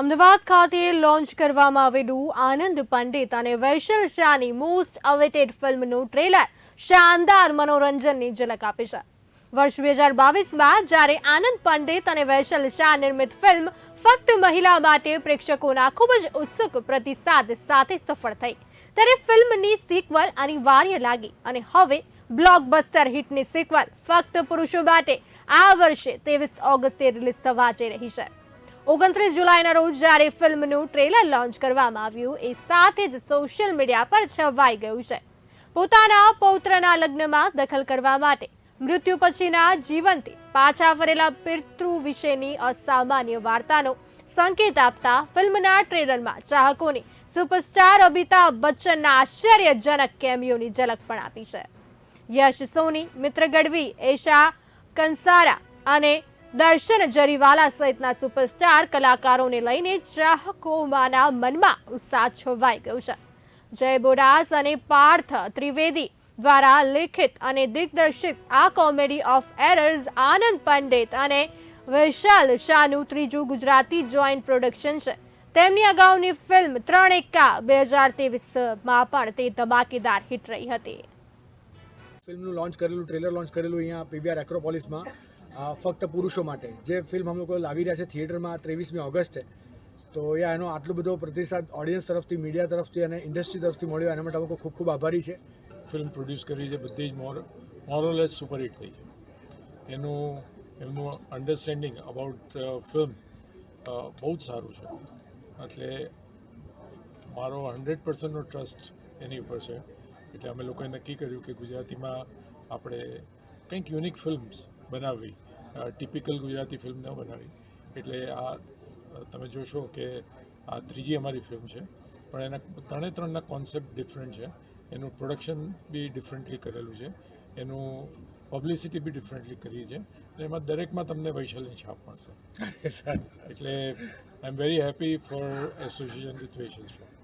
અમદાવાદ ખાતે લોન્ચ કરવામાં આવેલું આનંદ પંડિત અને વૈશલ શાહની મોસ્ટ અવેટેડ ફિલ્મનું ટ્રેલર શાનદાર મનોરંજનની ઝલક આપે છે. વર્ષ બે હજાર બાવીસમાં જ્યારે આનંદ પંડિત અને વૈશલ શાહ નિર્મિત ફિલ્મ ફક્ત મહિલા માટે પ્રેક્ષકોના ખૂબ જ ઉત્સુક પ્રતિસાદ સાથે સફળ થઈ. ત્યારે ફિલ્મની સિક્વલ અનિવાર્ય લાગી અને હવે બ્લોકબસ્ટર હિટની સિક્વલ ફક્ત પુરુષો માટે આ વર્ષે ત્રેવીસ ઓગસ્ટે રિલીઝ થવા જઈ રહી છે. ઓગણત્રીસ જુલાઈના રોજ જ્યારે ફિલ્મનું ટ્રેલર લોન્ચ કરવામાં આવ્યું, એ સાથે જ સોશિયલ મીડિયા પર છવાઈ ગયું છે. પોતાના પૌત્રના લગ્નમાં દખલ કરવા માટે મૃત્યુ પછીના જીવનથી પાછા ફરેલા પિતૃ વિશેની અસામાન્ય વાર્તાનો સંકેત આપતા ફિલ્મના ટ્રેલરમાં ચાહકોને સુપરસ્ટાર અમિતાભ બચ્ચનના આશ્ચર્યજનક કેમિયોની ઝલક પણ આપી છે. યશ સોની, મિત્ર ગઢવી, એશા કંસારા અને દર્શન જરીવાલા સહિતના સુપરસ્ટાર કલાકારોને લઈને ચાહકોમાંના મનમાં ઉત્સાહ છવાઈ ગયો છે. જય બોડાસ અને પાર્થ ત્રિવેદી દ્વારા લેખિત અને દિગ્દર્શિત આ comedy of errors Anand Pandit અને વૈશાલ શાહનું ત્રીજું ગુજરાતી જોઈન્ટ પ્રોડક્શન છે. તેમની અગાઉની ફિલ્મ ત્રણ એકા બે હજાર તેવીસમાં પણ તે ધમાકેદાર હિટ રહી હતી. ફિલ્મનું લોન્ચ કરેલું, ટ્રેલર લોન્ચ કરેલું અહીંયા પીવીઆર એક્રોપોલિસમાં ફક્ત પુરુષો માટે. જે ફિલ્મ અમે લોકો લાવી રહ્યા છે થિયેટરમાં ત્રેવીસમી ઓગસ્ટે તો યા એનો આટલો બધો પ્રતિસાદ ઓડિયન્સ તરફથી મીડિયા તરફથી અને ઇન્ડસ્ટ્રી તરફથી મળ્યો. એના માટે અમે ખૂબ ખૂબ આભારી છે. ફિલ્મ પ્રોડ્યુસ કરી છે બધી જ મોર મોરલેસ સુપરહિટ થઈ છે. એનું, એમનું અન્ડરસ્ટેન્ડિંગ અબાઉટ ફિલ્મ બહુ જ સારું છે. એટલે મારો હંડ્રેડ પર્સન્ટનો ટ્રસ્ટ એની ઉપર છે. એટલે અમે લોકોએ નક્કી કર્યું કે ગુજરાતીમાં આપણે કંઈક યુનિક ફિલ્મ્સ બનાવવી ટિપિકલ ગુજરાતી ફિલ્મ ન બનાવી. એટલે આ તમે જોશો કે આ ત્રીજી અમારી ફિલ્મ છે પણ એના ત્રણે ત્રણના કોન્સેપ્ટ ડિફરન્ટ છે. એનું પ્રોડક્શન બી ડિફરન્ટલી કરેલું છે. એનું પબ્લિસિટી બી ડિફરન્ટલી કરી છે. એમાં દરેકમાં તમને વૈશાલની છાપ મળશે. એટલે I am very happy for association with Vaishal Shah